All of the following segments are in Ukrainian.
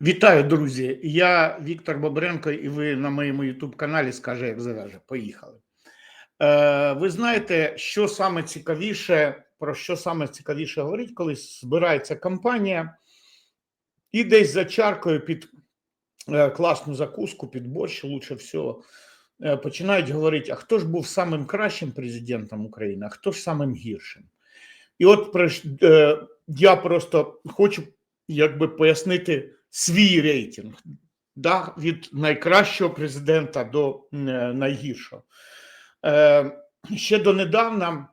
Вітаю, друзі! Я Віктор Бобренко, і ви на моєму youtube каналі скаже, як завеже. Поїхали. Е, ви знаєте, що саме цікавіше, про що саме цікавіше говорить, коли збирається компанія і десь за чаркою під е, класну закуску, під борщ, лучше всього, е, починають говорити: а хто ж був самим кращим президентом України, а хто ж самим гіршим? І от е, я просто хочу якби пояснити свій рейтинг да, від найкращого президента до е, найгіршого. Е, ще донедавна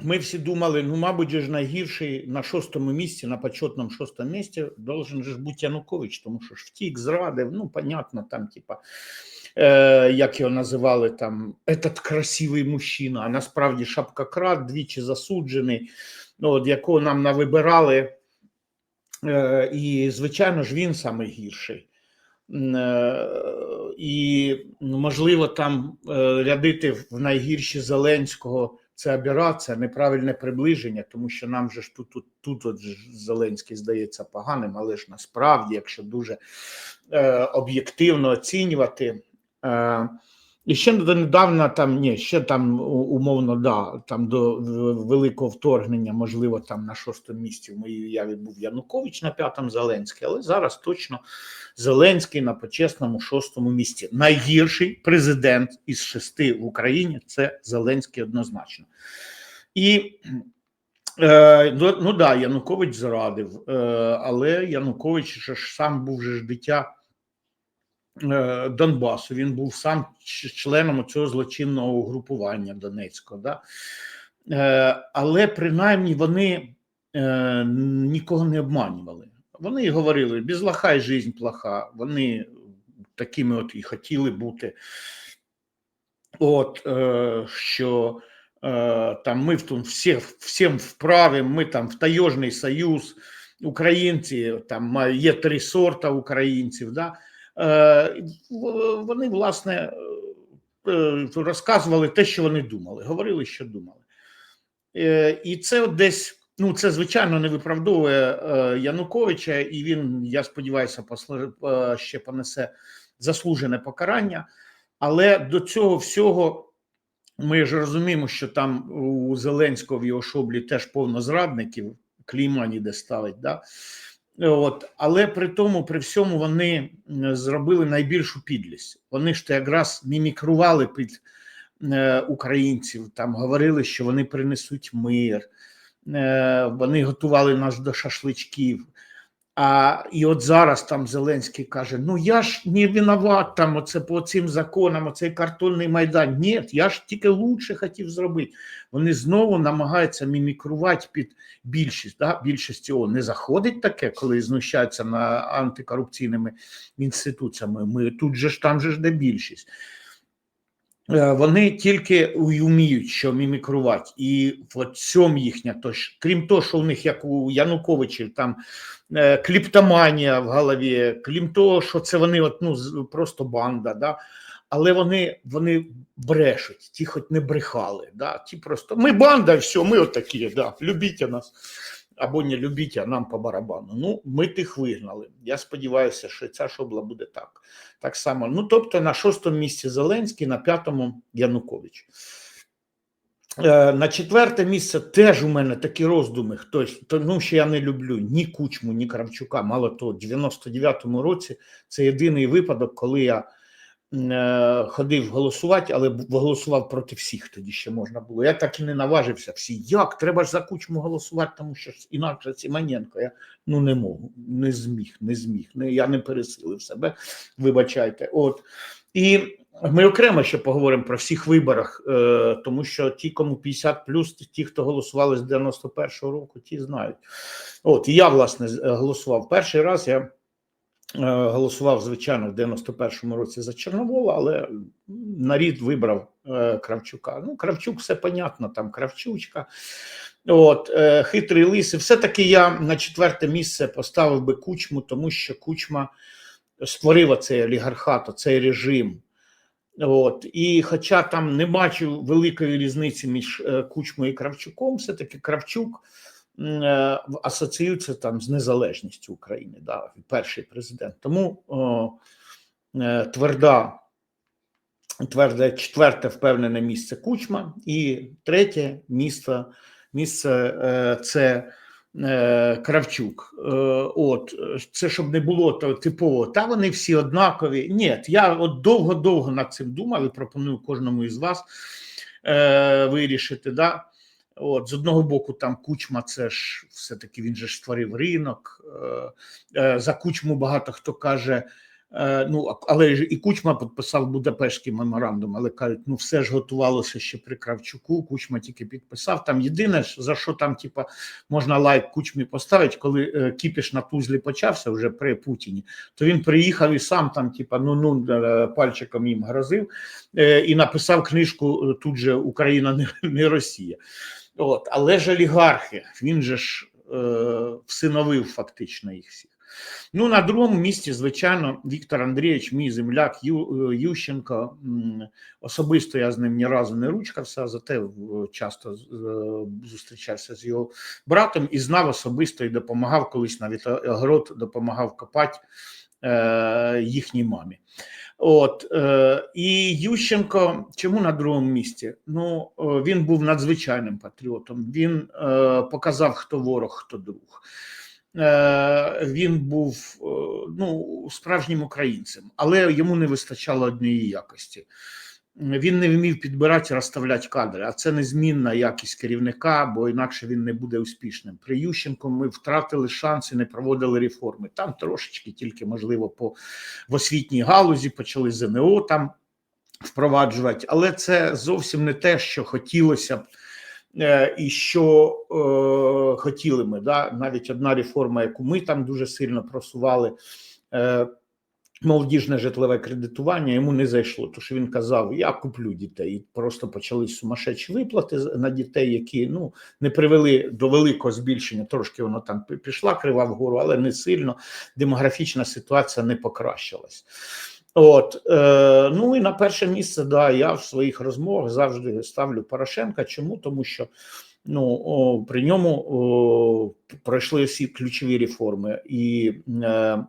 ми всі думали, ну, мабуть, ж найгірший на шостому місці, на почетному шостому місці, должен же бути Янукович, тому що ж втік, зрадив, ну, понятно, там, типа, е, як його називали там, этот красивий мужчина, а насправді шапкократ, двічі засуджений, ну, от, якого нам навибирали. Е, І, звичайно ж, він самий гірший. Е, І, ну, можливо, там е, рядити в найгірші Зеленського це аберація, неправильне приближення, тому що нам же ж тут, тут, тут от Зеленський здається поганим, але ж насправді, якщо дуже об'єктивно оцінювати. І ще донедавна там ні, ще там умовно, да, там до великого вторгнення, можливо, там на шостому місці в моїй уяві був Янукович на п'ятому Зеленський, але зараз точно Зеленський на почесному шостому місці. Найгірший президент із шести в Україні це Зеленський однозначно. І Е, ну, ну да, Янукович зрадив, е, але Янукович ж сам був же ж дитя Донбасу. Він був сам членом цього злочинного угрупування Донецького. Да? Е, але принаймні вони е, нікого не обманювали. Вони говорили, без лоха й жизнь плоха. Вони такими от і хотіли бути. От е, що е, там ми в всі, всім вправі, ми там в таежний союз, українці, там є три сорта українців. Да? Е, вони, власне, е, е, розказували те, що вони думали, говорили, що думали. І це десь. Ну, це звичайно не виправдовує Януковича, і він, я сподіваюся, ще понесе заслужене покарання. Але до цього всього ми ж розуміємо, що там у Зеленського в його шоблі теж повно зрадників, клейма ніде ставить. Да? От, але при тому, при всьому, вони зробили найбільшу підлість. Вони ж то якраз мімікрували під е, українців, там говорили, що вони принесуть мир, е, вони готували нас до шашличків. А і от зараз там Зеленський каже: Ну я ж не виноват там оце по цим законам, оцей картонний майдан. Ні, я ж тільки лучше хотів зробити. Вони знову намагаються мімікрувати під більшість. Да? Більшості о, не заходить таке, коли знущаються на антикорупційними інституціями. Ми тут же ж там же ж де більшість. Е, Вони тільки й вміють що мімікрувати, і в цьому їхня то ж, крім того, що у них як у Януковичів там е, кліптоманія в голові, крім того, що це вони от, ну, просто банда, да? але вони, вони брешуть, ті хоч не брехали. Да? Ті просто ми банда, все, ми отакі, да, любіть нас. Або не любіть, а нам по барабану. Ну, ми тих вигнали. Я сподіваюся, що ця шобла буде так. Так само. Ну, тобто, на шостому місці Зеленський, на п'ятому Янукович. Е, На четверте місце теж у мене такі роздуми. Хтось, тому що я не люблю ні Кучму, ні Кравчука. Мало того, в 99-му році це єдиний випадок, коли я ходив голосувати, але голосував проти всіх тоді ще можна було. Я так і не наважився. Всі як треба ж за Кучму голосувати, тому що інакше Сімоненко. Я ну не можу, не зміг, не зміг. Не, я не пересилив себе. Вибачайте. От і ми окремо ще поговоримо про всіх виборах, е, тому що ті, кому 50 плюс, ті, хто голосували з 91-го року, ті знають. От і я власне е, голосував перший раз. Я е, голосував, звичайно, в 91-му році за Чорновола, але нарід вибрав е, Кравчука. Ну, Кравчук, все понятно, там Кравчучка. От, е, хитрий лис. І все-таки я на четверте місце поставив би кучму, тому що кучма створив оцей олігархат, оцей режим. От, і хоча там не бачу великої різниці між е, Кучмою і Кравчуком, все-таки Кравчук е, асоціюється там з незалежністю України, да, перший президент. Тому о, е, тверда, тверде, четверте впевнене місце Кучма, і третє місце, місце е, це Кравчук. От це щоб не було типово, та вони всі однакові. Ні, я от довго-довго над цим думав і пропоную кожному із вас вирішити. Да? От, з одного боку, там кучма, це ж все-таки він же ж створив ринок. Е, е, за кучму багато хто каже. е, Ну, але ж і Кучма підписав Будапештський меморандум, але кажуть, ну все ж готувалося ще при Кравчуку. Кучма тільки підписав. Там єдине, за що там, типа, можна лайк Кучмі поставити, коли кіпіш на Тузлі почався вже при Путіні, то він приїхав і сам там, типа, ну ну пальчиком їм грозив і написав книжку тут же Україна не Росія. От, але ж олігархи, він же ж е, всиновив фактично їх всіх. Ну, на другому місці, звичайно, Віктор Андрійович, мій земляк Ю, е, Ющенко. Особисто я з ним ні разу не ручкався, зате е, часто е, зустрічався з його братом і знав особисто і допомагав колись навіть огород допомагав копати е, їхній мамі. От е, і Ющенко, чому на другому місці? Ну е, він був надзвичайним патріотом. Він е, показав, хто ворог, хто друг. Він був ну, справжнім українцем, але йому не вистачало однієї якості. Він не вмів підбирати, розставляти кадри, а це незмінна якість керівника, бо інакше він не буде успішним. При Ющенко ми втратили шанси, не проводили реформи. Там трошечки, тільки можливо, по в освітній галузі почали ЗНО там впроваджувати, але це зовсім не те, що хотілося б. е, І що е, хотіли ми, да? навіть одна реформа, яку ми там дуже сильно просували, е, молодіжне житлове кредитування йому не зайшло. Тому що він казав: Я куплю дітей. І просто почались сумасшедші виплати на дітей, які ну не привели до великого збільшення. Трошки воно там пішла крива вгору, але не сильно. Демографічна ситуація не покращилась. От е, ну і на перше місце, да, я в своїх розмовах завжди ставлю Порошенка. Чому? Тому що ну о, при ньому о, пройшли всі ключові реформи і. Е,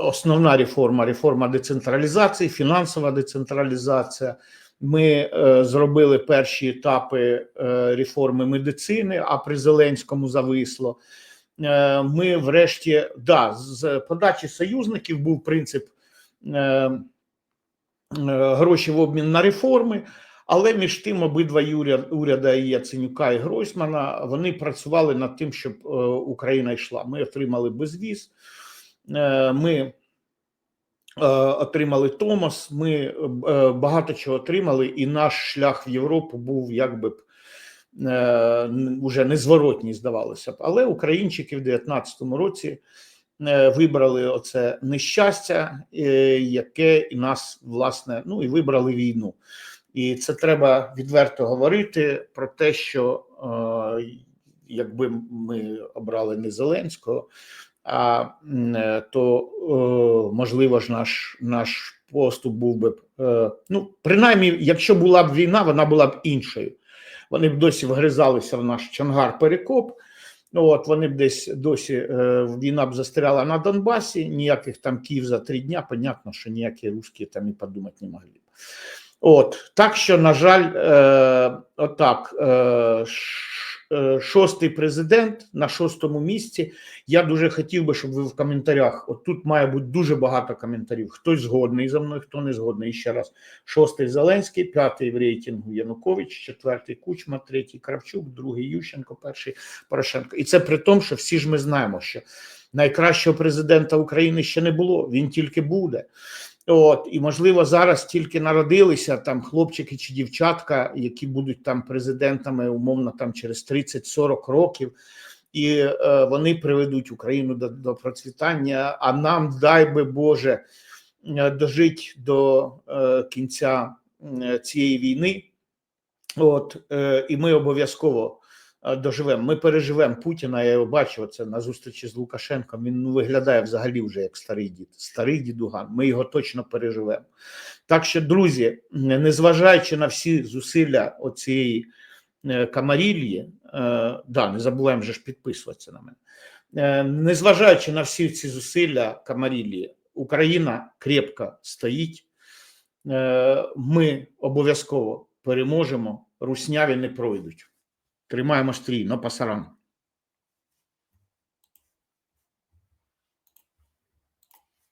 Основна реформа реформа децентралізації, фінансова децентралізація. Ми е, зробили перші етапи е, реформи медицини, а при Зеленському зависло. Е, ми, врешті, да, з подачі союзників був принцип е, е, гроші в обмін на реформи. Але між тим обидва уряда Яценюка і Гройсмана вони працювали над тим, щоб е, Україна йшла. Ми отримали безвіз, е, ми е, отримали Томос, ми багато чого отримали, і наш шлях в Європу був якби б уже незворотній, здавалося б. Але українчики в 19-му році вибрали оце нещастя, яке нас власне ну і вибрали війну. І це треба відверто говорити про те, що е, якби ми обрали не Зеленського, а е, то е, можливо ж наш наш поступ був би ну принаймні, якщо була б війна, вона була б іншою. Вони б досі вгризалися в наш чангар Перекоп. Ну, от вони б десь досі війна б застряла на Донбасі, ніяких там Київ за три дня, понятно, що ніякі русські там і подумати не могли. От так що, на жаль, е, отак, е, е, шостий президент на шостому місці. Я дуже хотів би, щоб ви в коментарях. От тут має бути дуже багато коментарів. Хтось згодний за мною, хто не згодний. І ще раз: шостий Зеленський, п'ятий в рейтингу Янукович, четвертий Кучма, третій Кравчук, другий Ющенко, перший Порошенко. І це при тому, що всі ж ми знаємо, що найкращого президента України ще не було. Він тільки буде. От і можливо зараз тільки народилися там хлопчики чи дівчатка, які будуть там президентами умовно там через 30-40 років, і е, вони приведуть Україну до, до процвітання. А нам дай би Боже е, дожить до е, кінця е, цієї війни. От е, і ми обов'язково доживемо. Ми переживемо Путіна. Я його бачив це на зустрічі з Лукашенком. Він ну, виглядає взагалі вже як старий дід, старий дідуган. Ми його точно переживемо. Так що, друзі, незважаючи на всі зусилля оцієї е, Камаріллі, е, да, не забуваємо же ж підписуватися на мене. Е, Незважаючи на всі ці зусилля Камаріллі, Україна крепко стоїть. Е, Ми обов'язково переможемо, русняві не пройдуть. Тримаємо стрій, но пасаран.